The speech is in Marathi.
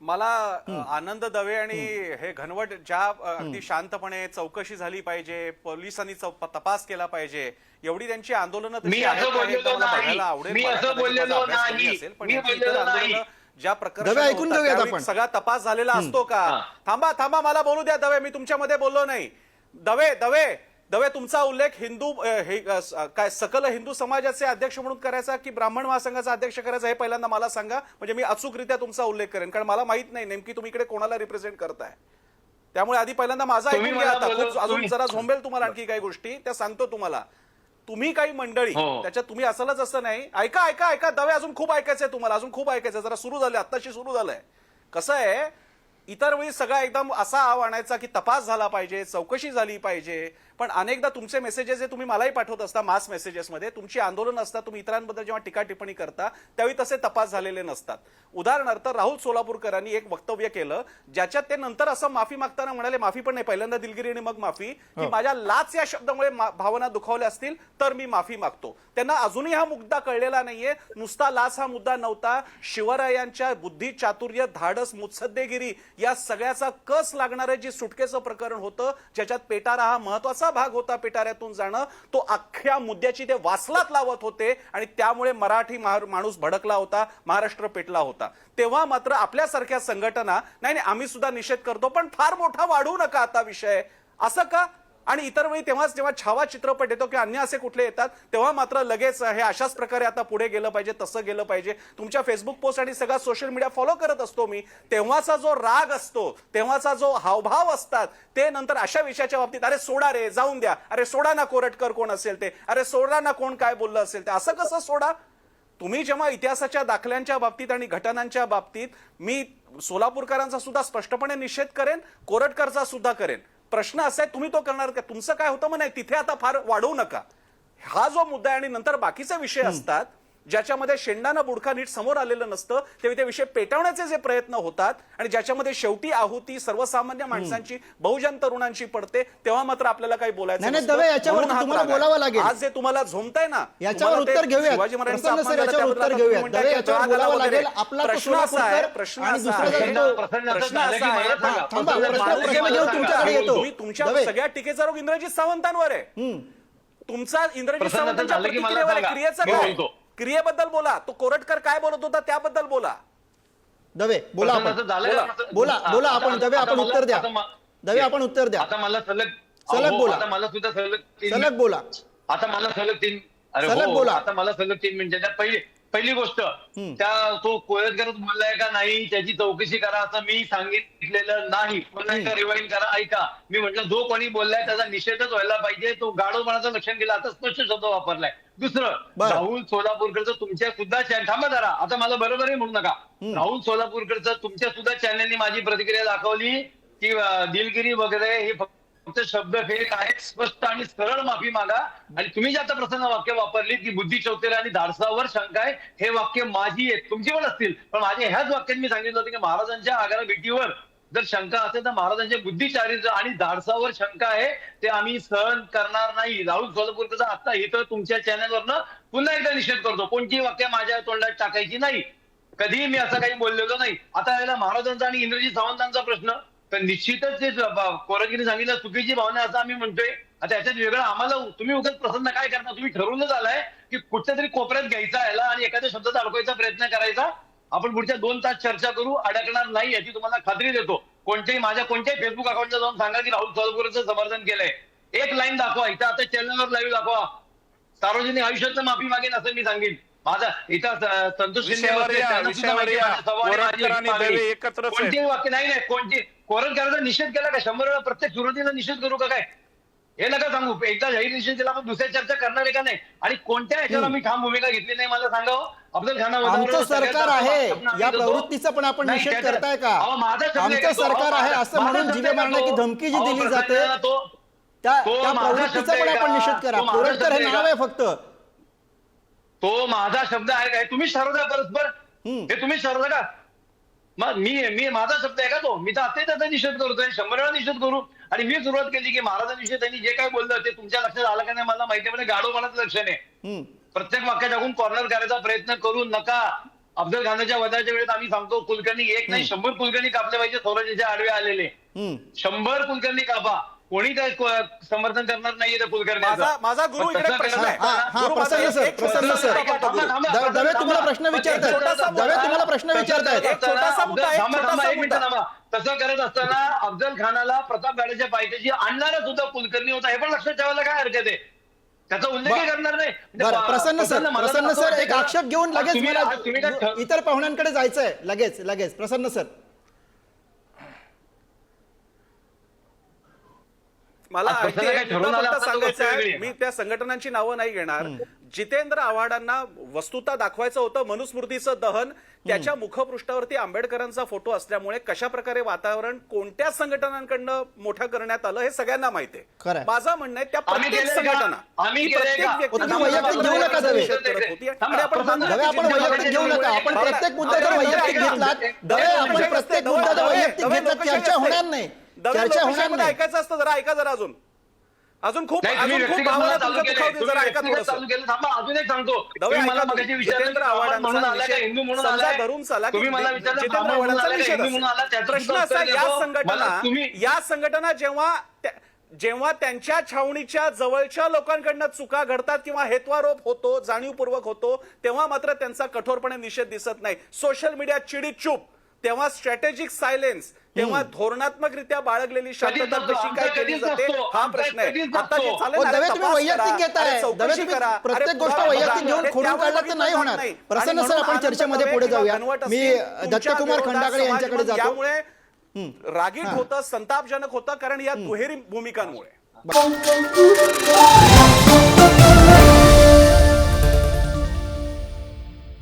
मला आनंद दवे आणि हे घनवट ज्या अगदी शांतपणे चौकशी झाली पाहिजे पोलिसांनी तपास केला पाहिजे एवढी त्यांची आंदोलनं. बघायला आवडेल. असेल, पण इतर आंदोलनं. ज्या दवे प्रकरण ऐकून घेऊयात आपण. सगळा तपास झालेला असतो का. थांबा थांबा मला बोलू द्या दवे मी तुमच्यामध्ये बोललो नाही दवे दवे दवे तुमचा उल्लेख हिंदू हे काय सकल हिंदू समाजाचे अध्यक्ष म्हणून करायचा की ब्राह्मण महासंघाचा अध्यक्ष करायचा हे पहिल्यांदा मला सांगा. म्हणजे मी अचूकरित्या तुमचा उल्लेख करेन. कारण मला माहीत नाही नेमकी तुम्ही इकडे कोणाला रिप्रेझेंट करताय. त्यामुळे आधी पहिल्यांदा माझा ऐकून घ्या आता. अजून जरा झोंबेल तुम्हाला आणखी काही गोष्टी. त्या सांगतो तुम्हाला. तुम्ही काही मंडळी हो. त्याच्यात तुम्ही असलच असं नाही. ऐका ऐका ऐका. दवे अजून खूप ऐकायचंय तुम्हाला. अजून खूप ऐकायचंय. जरा सुरू झालंय. आत्ताशी सुरू झालंय. कसं आहे इतर वेळी सगळा एकदम असा आव आणायचा की तपास झाला पाहिजे चौकशी झाली पाहिजे. पण अनेकदा तुमचे मेसेजेस जे तुम्ही मलाही पाठवत असता मास मेसेजेसमध्ये तुमची आंदोलन असतात तुम्ही इतरांबद्दल जेव्हा टीका टिप्पणी करता त्यावेळी तसे तपास झालेले नसतात. उदाहरणार्थ राहुल सोलापूरकरांनी एक वक्तव्य केलं ज्याच्यात ते नंतर असं माफी मागताना म्हणाले माफी पण नाही पहिल्यांदा दिलगिरी आणि मग माफी. की माझ्या लाच या शब्दामुळे भावना दुखावल्या असतील तर मी माफी मागतो. त्यांना अजूनही हा मुद्दा कळलेला नाहीये. नुसता लाच हा मुद्दा नव्हता. शिवरायांच्या बुद्धी चातुर्य धाडस मुत्सद्देगिरी या सगळ्याचा कस लागणारं जे सुटकेचं प्रकरण होतं ज्याच्यात पेटारा हा महत्त्वाचा भाग होता पेटाऱ्यातून जाणं तो अख्ख्या मुद्द्याची ते वासलात लावत होते आणि त्यामुळे मराठी माणूस भडकला होता महाराष्ट्र पेटला होता. तेव्हा मात्र आपल्यासारख्या संघटना नाही नाही आम्ही सुद्धा निषेध करतो पण फार मोठा वाढवू नका आता विषय. असं का? आणि इतर वेळी तेव्हाच जेव्हा छावा चित्रपट येतो किंवा अन्य असे कुठले येतात तेव्हा मात्र लगेच हे अशाच प्रकारे आता पुढे गेलं पाहिजे तसं गेलं पाहिजे. तुमच्या फेसबुक पोस्ट आणि सगळा सोशल मीडिया फॉलो करत असतो मी. तेव्हाचा जो राग असतो तेव्हाचा जो हावभाव असतात ते नंतर अशा विषयाच्या बाबतीत अरे सोडा रे जाऊन द्या. अरे सोडा ना कोरटकर कोण असेल ते. अरे सोडा ना कोण काय बोललं असेल ते. असं कसं सोडा? तुम्ही जेव्हा इतिहासाच्या दाखल्यांच्या बाबतीत आणि घटनांच्या बाबतीत मी सोलापूरकरांचा सुद्धा स्पष्टपणे निषेध करेन कोरटकरचा सुद्धा करेन. प्रश्न असा आहे तुम्ही तो करणार का? तुमचं काय होतं म्हणे तिथे आता फार वाढवू नका. हा जो मुद्दा आहे आणि नंतर बाकीचे विषय असतात ज्याच्यामध्ये शेंडाना बुडखा नीट समोर आलेलं नसतं तेव्हा ते विषय पेटवण्याचे जे प्रयत्न होतात आणि ज्याच्यामध्ये शेवटी आहुती सर्वसामान्य माणसांची बहुजन तरुणांची पडते तेव्हा मात्र आपल्याला काही बोलायचं हा लागेल. आज जे तुम्हाला झोमताय ना याच्यावर उत्तर घेऊयात. शिवाजी महाराजांचा प्रश्न असा आहे प्रश्न असा आहे. प्रश्न असा आहे. तुमच्या. सगळ्या टीकेचा रोग इंद्रजित सावंतांवर आहे. तुमचा इंद्रजित सावंतांच्या प्रतिक्रियेवर. क्रियेचं काय. क्रियेबद्दल बोला तो कोरटकर काय बोलत होता त्याबद्दल बोला दवे बोला आपण बोला. बोला आपण दवे आपण उत्तर द्या दवे आपण उत्तर द्या आता मला सलग सलग बोला. आता मला सुद्धा सलग सलग बोला आता मला सलग तीन अरे सलग हो, बोला. आता मला सलग तीन मिनिटं द्या. पहिली पहिली गोष्ट त्या तो कोयतकरच बोललाय का नाही त्याची चौकशी करा असं मी सांगितलेलं नाही. पुन्हा एकदा रिवाइंड करा ऐका. मी म्हटलं जो कोणी बोललाय त्याचा निषेधच व्हायला पाहिजे. तो गाडोपणाचं लक्षण केलं आता स्पष्ट शब्द वापरलाय. दुसरं. राहुल सोलापूरकरचं तुमच्या सुद्धा चॅनल थांबा जरा. आता मला बरोबर आहे म्हणू नका. राहुल सोलापूरकरचं तुमच्या सुद्धा चॅनलनी माझी प्रतिक्रिया दाखवली की दिलगिरी वगैरे हे फक्त शब्द फेक आहेत स्पष्ट आणि सरळ माफी मागा. आणि तुम्ही जे आता प्रसन्न वाक्य वापरली की बुद्धी चौथेला आणि धाडसावर शंका आहे हे वाक्य माझी आहे तुमची पण असतील. पण माझ्या ह्याच वाक्यात मी सांगितलं होतं की महाराजांच्या आगारा भेटीवर जर शंका असेल तर महाराजांच्या बुद्धिचारित्र आणि धाडसावर शंका आहे ते आम्ही सहन करणार नाही. राहुल सोलापूरचा आता इथं तुमच्या चॅनलवरनं पुन्हा एकदा निषेध करतो. कोणती वाक्य माझ्या तोंडात टाकायची नाही. कधीही मी असं काही बोललेलो नाही. आता याला महाराजांचा आणि इंद्रजी सावंतांचा प्रश्न. तर निश्चितच ते कोरगिरी सांगितलं चुकीची भावना असं आम्ही म्हणतोय. आता याच्यात वेगळं आम्हाला तुम्ही उगाच प्रसन्न काय करणार तुम्ही ठरवूनच आलाय की कुठच्या तरी कोपऱ्यात घ्यायचा याला आणि एखाद्या शब्दात अडकवायचा प्रयत्न करायचा. आपण पुढच्या दोन तास चर्चा करू अडकणार नाही याची तुम्हाला खात्री देतो. कोणत्याही माझ्या कोणत्याही फेसबुक अकाउंटला जाऊन सांगा की राहुल सोलापूरचं समर्थन केलंय. एक लाईन दाखवा. इथं आता चॅनलवर लाईव्ह दाखवा. सार्वजनिक आयुष्याचं माफी मागेन असं मी सांगेन. माझा इथं संतोष आहेत. कोणतीही वाक्य नाही नाही कोणती कोरट करायचा निषेध केला का शंभर वेळा प्रत्येक सुरुवातीला निषेध करू का काय हे नका सांगू एकदा जाहीर निषेध केला आपण दुसऱ्या चर्चा करणार आहे का नाही आणि कोणत्या याच्यावर मी ठाम भूमिका घेतली नाही मला सांगावं अफजल खाना सरकार आहे या प्रवृत्तीचा पण आपण निषेध करताय का आमचं? सरकार आहे असं म्हणून जिवे मारण्याची? धमकी जी दिली जाते तो त्या प्रवृत्तीचा पण आपण का? निषेध करा कोरटकर हे नाव? आहे फक्त तो माझा शब्द आहे काय? तुम्ही ठरवता परस्पर. हे तुम्ही ठरवता का? मग मी मी माझा शब्द आहे का तो? मी तर आता त्याचा निषेध करतोय. शंभर वेळा निषेध करू. आणि मी सुरुवात केली की महाराजांविषयी त्यांनी जे काय बोललं ते तुमच्या लक्षात आलं का नाही मला माहिती म्हणजे गाडो लक्षण आहे. हम्म. प्रत्येक वाक्य टाकून कॉर्नर करायचा प्रयत्न करू नका. अफजल खानाच्या वधाच्या वेळेत आम्ही सांगतो कुलकर्णी एक नाही शंभर कुलकर्णी कापले पाहिजे स्वराज्याच्या आडवे आलेले. शंभर कुलकर्णी कापा. कोणी काय समर्थन करणार नाहीये त्या कुलकर्ण्याचं माझा माझा गुरु इकडे तसं प्रश्न करत आहे हा, हा, गुरु, माझा प्रसन्न एक- सर, एक प्रसन्न सर. मुद्दा थांबा, गुरु. थांबा, द- दवे थांबा, तुम्हाला. प्रश्न विचारतायत. एक छोटासा दवे मुद्दा- तुम्हाला प्रश्न तसं विचारतायत. करत एक छोटासा असताना मुद्दा, एक थांबा, छोटासा थांबा, एक मिनिट मुद्दा. थांबा. तसं करत असताना अफजल खानाला प्रतापगडाच्या पायथ्याशी आणणारा सुद्धा कुलकर्णी होता हे पण लक्षात ठेवायला काय हरकत आहे त्याचा उल्लेख ब- करणार नाही म्हणजे बरं प्रसन्न सर मला प्रसन्न असं सर वाटतं एक का- आक्षेप घेऊन लगेच तुम्ही- मला आज तुम्ही काय ठ- इतर पाहुण्यांकडे जायचंय लगेच लगेच प्रसन्न सर मला आज आणखी कशाला काय एक ठरवून मुद्दा आला फक्त आपण तर सांगायचा आहे. मी त्या संघटनांची नावं नाही घेणार. जितेंद्र आव्हाडांना वस्तुता दाखवायचं होतं मनुस्मृतीचं दहन त्याच्या मुखपृष्ठावरती आंबेडकरांचा फोटो असल्यामुळे कशा प्रकारे वातावरण कोणत्या संघटनांकडनं मोठं करण्यात आलं हे सगळ्यांना माहिती आहे. माझं म्हणणं आहे त्या प्रत्येक? संघटना प्रत्येक प्रत्येक मुद्दा वैयक्तिक आपण मुद्दा वैयक्तिक चर्चा. होणार नाही. चर्चा होणार नाही. ऐकायचं असतं जरा ऐका जरा अजून. अजून खूप अजून खूप भावना तुमच्या जरा ऐका अजून एक सांगतो. जितेंद्र आव्हाडांचा आला का? निषेध हिंदू म्हणून समजा आलाय? धरून चला जितेंद्र आव्हाडांचा प्रश्न असा या. संघटना या संघटना जेव्हा जेव्हा त्यांच्या छावणीच्या जवळच्या लोकांकडनं चुका घडतात किंवा हेत्वारोप होतो जाणीवपूर्वक होतो तेव्हा मात्र त्यांचा कठोरपणे निषेध दिसत नाही. सोशल मीडिया चिडी चूप तेव्हा स्ट्रॅटेजिक सायलेन्स तेव्हा धोरणात्मकरित्या बाळगलेली शांतता. कशी काय केली कधीच जाते. नसतो. हा प्रश्न आहे. आता जे करा, अरे प्रत्येक गोष्ट पुरावा वैयक्तिक बघा. घेऊन हे खोडून त्यावर काढलं तर बघितलं नाही होणार. प्रसन्न सर आपण चर्चेमध्ये पुढे जाऊया. मी दत्तकुमार खंडाकडे यांच्याकडे जातो. रागीट होतं संतापजनक होतं कारण या दुहेरी भूमिकांमुळे.